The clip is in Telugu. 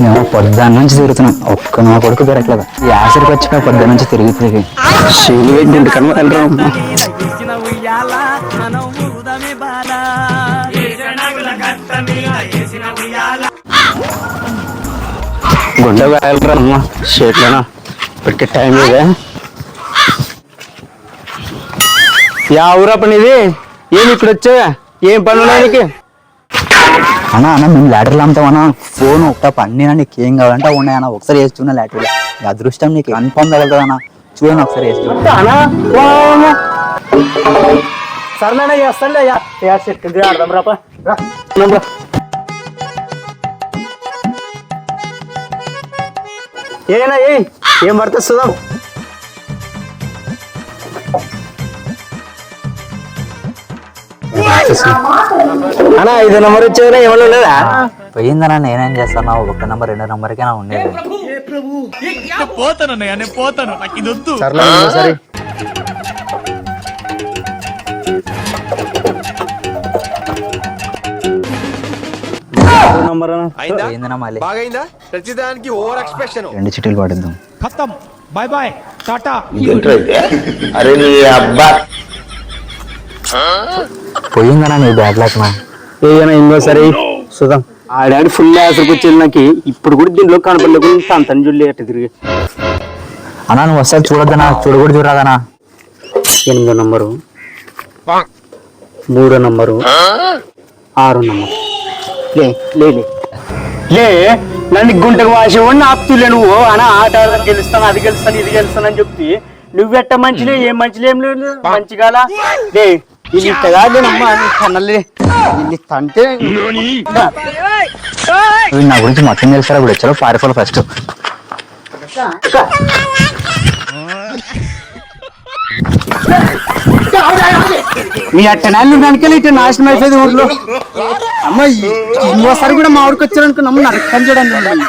నేను పొద్దున్న నుంచి తిరుగుతున్నాం ఒక్క మా కొడుకు దొరకలేదు ఈ ఆసరికి వచ్చిన పొద్దున్న నుంచి తిరిగి తిరిగి శైలి ఏంటంటే కన్నా అమ్మా. గుండె వెళ్ళరా అమ్మా. షేట్లోనా ఇప్పటికే టైం ఇదే. యా ఊరా పని ఇది ఏమి ఇక్కడ వచ్చా ఏం పని నీకు? అన్నా అన్న మేము లాటరీలు అమ్ముతామన్నా ఫోన్ ఒకట పండినా నీకు ఏం కావాలంటే ఉన్నాయి అన్న. ఒకసారి వేసి చూడ లాటరీలో ఈ అదృష్టం నీకు కన్ఫామ్ అన్న. చూడండి ఒకసారి వేసి చూడండి సర్లేనా చేస్తానులే అయ్యా. ఆడదాం రాపా ఏనా ఏం పడుతుంది చూద్దాం అన్నా ఐదు నెంబర్ వచ్చేదా ఏమన్నా లేదా? పోయిందన్నా నేనేం చేస్తాను ఒక నెంబర్ రెండు నెంబర్కే నా ఉండేది పోతానన్నయ్య నేను పోతాను నాకు ఇది వద్దు సర్లే సరే రెండు చిటీలు పడిద్దాం. ఖతం. Bye bye tata. అరే నీ అబ్బా. పోయిందన్నా నీ బ్యాడ్ లక్ నా? ఏదైనా ఇంకోసారి చూద్దాం. ఆ డాడీ ఫుల్ యాసరికి వచ్చేది నాకు. ఇప్పుడు కూడా దీంట్లో కనపడలేకుండా అంత జుల్లి అట్ట తిరిగి. అన్నా నువ్వు వస్తే చూడొద్దనా చూడకూడదు చూడదనా ఎనిమిదో నంబరు. మూడో నంబరు. ఆరో నంబరు. లే లే లే. నన్ను గుంటకు వాసేవాడిని ఆపుతులే నువ్వు. అనా ఆట గెలుస్తాను అది గెలుస్తాను ఇది గెలుస్తాను అని చెప్తే నువ్వెట్ట మంచిలే ఏం మంచిలే లేదు. మంచిగాలా? లే ఇది ఇట్టగాలేనమ్మా కన్నలే ఇది తంటే వీడు నా గురించి మొత్తం తెలుసారా ఇప్పుడు వచ్చారో పారిపోవాలి ఫస్ట్. మీ అట్టనాళ్ళు వెనకాల ఇటు నాశనం అయిపోయింది ఊర్లో. అమ్మ ఈ- ఇంకోసారి కూడా మా ఊరికి వచ్చారనుకో నమ్మ నరకం చూడండి